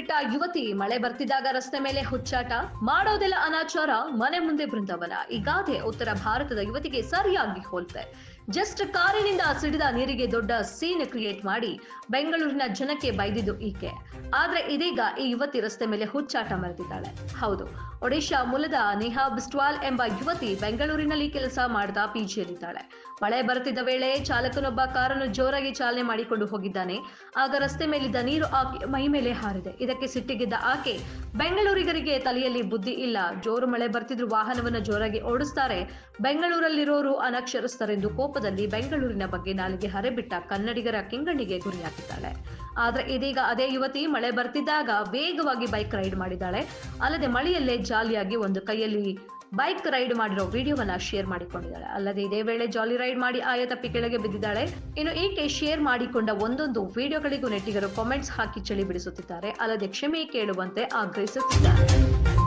ಹರಿಬಿಟ್ಟ ಯುವತಿ ಮಳೆ ಬರ್ತಿದ್ದಾಗ ರಸ್ತೆ ಮೇಲೆ ಹುಚ್ಚಾಟ ಮಾಡೋದೆಲ್ಲ ಅನಾಚಾರ, ಮನೆ ಮುಂದೆ ಬೃಂದಾವನ. ಈ ಗಾದೆ ಉತ್ತರ ಭಾರತದ ಯುವತಿಗೆ ಸರಿಯಾಗಿ ಹೋಲ್ತೆ. ಜಸ್ಟ್ ಕಾರಿನಿಂದ ಸಿಡಿದ ನೀರಿಗೆ ದೊಡ್ಡ ಸೀನ್ ಕ್ರಿಯೇಟ್ ಮಾಡಿ ಬೆಂಗಳೂರಿನ ಜನಕ್ಕೆ ಬೈದಿದ್ದು ಈಕೆ. ಆದ್ರೆ ಇದೀಗ ಈ ಯುವತಿ ರಸ್ತೆ ಮೇಲೆ ಹುಚ್ಚಾಟ ಮರೆತಿದ್ದಾಳೆ ಹೌದು, ಒಡಿಶಾ ಮೂಲದ ನೇಹಾ ಬಿಸ್ಟ್ವಾಲ್ ಎಂಬ ಯುವತಿ ಬೆಂಗಳೂರಿನಲ್ಲಿ ಕೆಲಸ ಮಾಡ್ತಾ ಪಿಜಿಯಲ್ಲಿದ್ದಾಳೆ. ಮಳೆ ಬರುತ್ತಿದ್ದ ವೇಳೆ ಚಾಲಕನೊಬ್ಬ ಕಾರನ್ನು ಜೋರಾಗಿ ಚಾಲನೆ ಮಾಡಿಕೊಂಡು ಹೋಗಿದ್ದಾನೆ. ಆಗ ರಸ್ತೆ ಮೇಲಿದ್ದ ನೀರು ಆಕೆ ಮೈ ಮೇಲೆ ಹಾರಿದೆ. ಇದಕ್ಕೆ ಸಿಟ್ಟಿಗಿದ್ದ ಆಕೆ, ಬೆಂಗಳೂರಿಗರಿಗೆ ತಲೆಯಲ್ಲಿ ಬುದ್ಧಿ ಇಲ್ಲ. ಜೋರು ಮಳೆ ಬರ್ತಿದ್ರು ವಾಹನವನ್ನು ಜೋರಾಗಿ ಓಡಿಸ್ತಾರೆ. ಬೆಂಗಳೂರಲ್ಲಿರೋರು ಅನಕ್ಷರಸ್ಥರೆಂದು ಕೋಪದಲ್ಲಿ ಬೆಂಗಳೂರಿನ ಬಗ್ಗೆ ನಾಲಿಗೆ ಹರೆಬಿಟ್ಟ ಕನ್ನಡಿಗರ ಕೆಂಗಣ್ಣಿಗೆ ಗುರಿಯಾಗಿದ್ದಾಳೆ. ಆದ್ರೆ ಇದೀಗ ಅದೇ ಯುವತಿ ಮಳೆ ಬರ್ತಿದ್ದಾಗ ವೇಗವಾಗಿ ಬೈಕ್ ರೈಡ್ ಮಾಡಿದ್ದಾಳೆ. ಅಲ್ಲದೆ ಮಳೆಯಲ್ಲೇ ಜಾಲಿಯಾಗಿ ಒಂದು ಕೈಯಲ್ಲಿ ಬೈಕ್ ರೈಡ್ ಮಾಡಿರೋ ವಿಡಿಯೋವನ್ನ ಶೇರ್ ಮಾಡಿಕೊಂಡಿದ್ದಾಳೆ. ಅಲ್ಲದೆ ಇದೇ ವೇಳೆ ಜಾಲಿ ರೈಡ್ ಮಾಡಿ ಆಯ ತಪ್ಪಿ ಕೆಳಗೆ ಬಿದ್ದಿದ್ದಾಳೆ. ಇನ್ನು ಈಕೆ ಶೇರ್ ಮಾಡಿಕೊಂಡ ಒಂದೊಂದು ವಿಡಿಯೋಗಳಿಗೂ ನೆಟ್ಟಿಗರು ಕಾಮೆಂಟ್ಸ್ ಹಾಕಿ ಚಳಿ ಬಿಡಿಸುತ್ತಿದ್ದಾರೆ. ಅಲ್ಲದೆ ಕ್ಷಮೆ ಕೇಳುವಂತೆ ಆಗ್ರಹಿಸುತ್ತಿದ್ದಾರೆ.